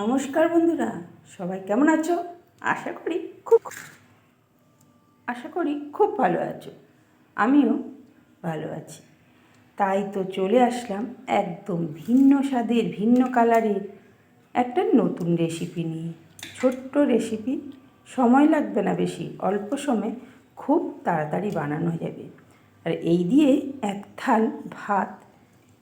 নমস্কার বন্ধুরা, সবাই কেমন আছো? আশা করি খুব আশা করি খুব ভালো আছো। আমিও ভালো আছি। তাই তো চলে আসলাম একদম ভিন্ন স্বাদের, ভিন্ন কালারের একটা নতুন রেসিপি নিয়ে। ছোট্ট রেসিপি সময় লাগবে না বেশি, অল্প সময়ে খুব তাড়াতাড়ি বানানো যাবে। আর এই দিয়ে এক থাল ভাত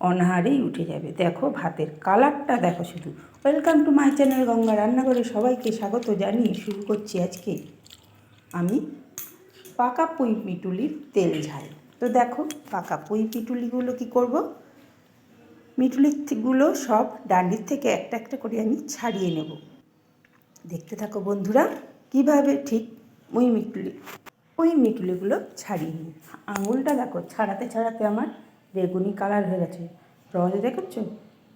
অনাহারেই উঠে যাবে। দেখো ভাতের কালারটা, দেখো শুধু। Welcome to my channel Ganga রান্নাঘরে সবাইকে স্বাগত জানিয়ে শুরু করছি আজকে আমি পাকা পুঁই পিটুলির তেল ঝাল। তো দেখো পাকা পুঁই পিটুলিগুলো কি করব? মিটুলিগুলো সব ডান্ডির থেকে একটা একটা করে আমি ছাড়িয়ে নেব। দেখতে থাকো বন্ধুরা, কীভাবে ঠিক ওই মিটুলি ওই মিটুলিগুলো ছাড়িয়ে নিই। আঙুলটা দেখো, ছাড়াতে ছাড়াতে আমার বেগুনি কালার হয়ে গেছে। রস দেখাচ্ছ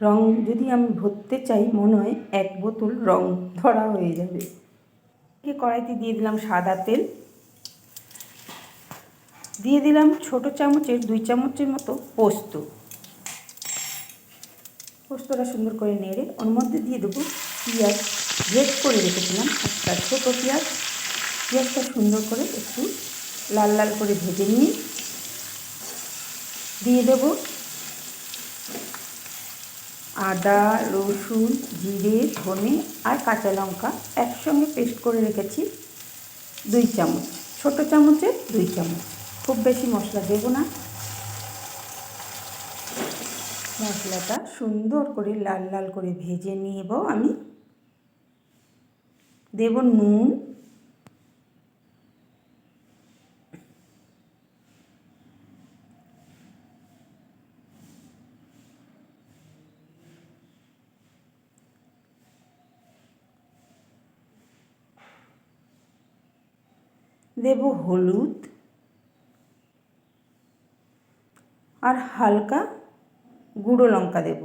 রং যদি আমি ভরতে চাই, মনে হয় এক বোতল রং ধরা হয়ে যাবে। কড়াইতে দিয়ে দিলাম সাদা তেল। দিয়ে দিলাম ছোট চামচের, দুই চামচের মতো পোস্ত। পোস্তটা সুন্দর করে নেড়ে, ওর মধ্যে দিয়ে দেবো পেঁয়াজ। ভেজ করে রেখেছিলাম একটা ছোটো পেঁয়াজ। পেঁয়াজটা সুন্দর করে একটু লাল লাল করে ভেজে নিয়ে দিয়ে দেব। আদা, রসুন, জিরে, ধনে আর কাঁচা লঙ্কা একসঙ্গে পেস্ট করে রেখেছি দুই চামচ। ছোট চামচে দুই চামচ। খুব বেশি মশলা দেব না। মশলাটা সুন্দর করে লাল লাল করে ভেজে নিয়েব আমি। দেব নুন দেব হলুদ আর হালকা গুঁড়ো লঙ্কা দেব।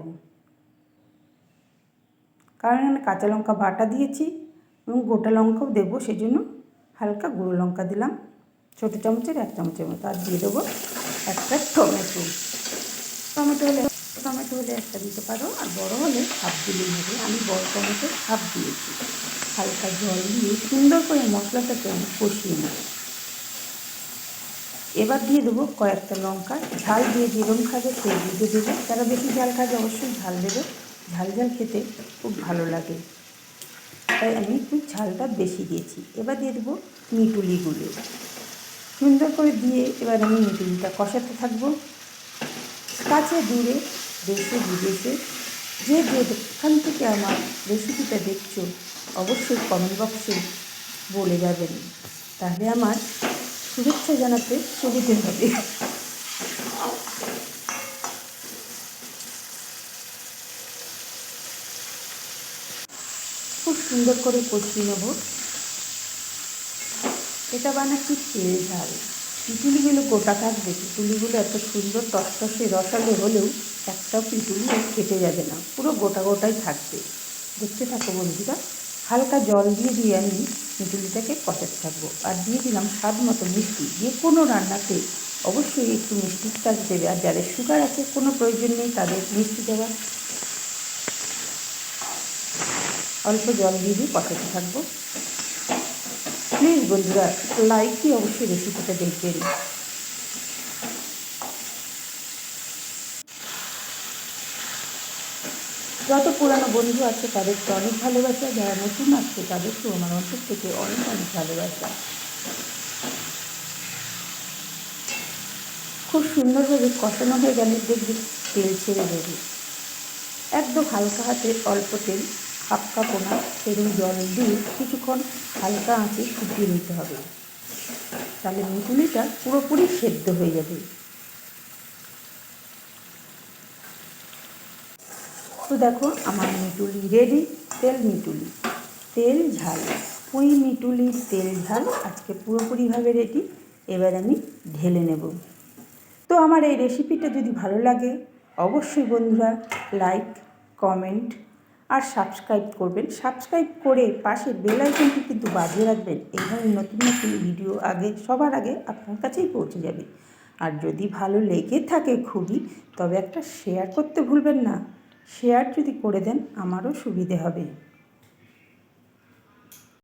কারণ আমি কাঁচা লঙ্কা বাটা দিয়েছি এবং গোটা লঙ্কাও দেবো সেই জন্য হালকা গুঁড়ো লঙ্কা দিলাম। ছোটো চামচের এক চামচের মতো, আর দিয়ে দেবো একটা টমেটো। টমেটো হলে টমেটো হলে একটা দিতে পারো, আর বড় হলে হাফ দিলেই হবে। আমি বড় টমেটো হাফ দিয়েছি। হালকা জল দিয়ে সুন্দর করে মশলাটাকে আমি কষিয়ে নেব। এবার দিয়ে দেবো কয়েকটা লঙ্কা। ঝাল দিয়ে যেরকম খাবে সেই বুঝে দেবে। যারা বেশি ঝাল খাবে অবশ্যই ঝাল দেবে। ঝাল ঝাল খেতে খুব ভালো লাগে। তাই আমি একটু ঝালটা বেশি দিয়েছি। এবার দিয়ে দেবো মিটুলিগুলো সুন্দর করে দিয়ে এবার আমি মিটুলিটা কষাতে থাকব। কাছে, দূরে, দেশে, বিদেশে, যে যেখান থেকে আমার রেসিপিটা দেখছ অবশ্যই কমেন্ট বক্সে বলে যাবেন। তাহলে আমার শুভেচ্ছা জানাতে সুবিধে হবে। খুব সুন্দর করে কষিয়ে নেব। এটা বানাচ্ছি তেল ঝাল। পিটুলিগুলো গোটা থাকবে। পিটুলিগুলো এত সুন্দর টসটসে রসালো হলেও একটাও পিটুলি কেটে যাবে না। পুরো গোটা গোটাই থাকবে। দেখতে থাকো বন্ধুরা। হালকা জল দিয়ে দিয়ে আমি মিটুলিটাকে কষাতে থাকব। আর দিয়ে দিলাম স্বাদ মতো মিষ্টি। যে কোনো রান্নাতে অবশ্যই একটু মিষ্টির কাজ দেবে। আর যাদের সুগার আছে, কোনো প্রয়োজন নেই তাদের মিষ্টি দেওয়ার অল্প জল দিয়ে দিয়ে কষাতে থাকব। প্লিজ বন্ধুরা লাইক দিয়ে অবশ্যই রেসিপিটা দেখবেন। যত পুরানো বন্ধু আছে, তাদেরকে অনেক ভালোবাসা। যারা নতুন আসছে তাদেরকেও আমার অন্তর থেকে অনেক অনেক ভালোবাসা। খুব সুন্দরভাবে কষানো হয়ে গেলে দেখবি তেল ছেড়ে দেবে। একদম হালকা হাতে অল্প তেল কাপ ওনা সেরকম জল দিয়ে কিছুক্ষণ হালকা আঁচে ফুটিয়ে নিতে হবে। তাহলে মিটুলিটা পুরোপুরি সেদ্ধ হয়ে যাবে। তো দেখো, আমার মিটুলি রেডি তেল মিটুলি। তেল ঝাল, পুঁই মিটুলির তেল ঝাল, আজকে পুরোপুরিভাবে রেডি এবার আমি ঢেলে নেব। তো আমার এই রেসিপিটা যদি ভালো লাগে, অবশ্যই বন্ধুরা লাইক কমেন্ট আর সাবস্ক্রাইব করবেন। সাবস্ক্রাইব করে পাশে বেল আইকনটি কিন্তু বাজিয়ে রাখবেন এইভাবে নতুন নতুন ভিডিও আগে, সবার আগে আপনার কাছেই পৌঁছে যাবে। আর যদি ভালো লেগে থাকে খুবই, তবে একটা শেয়ার করতে ভুলবেন না। শেয়ার যদি করে দেন আমারও সুবিধে হবে।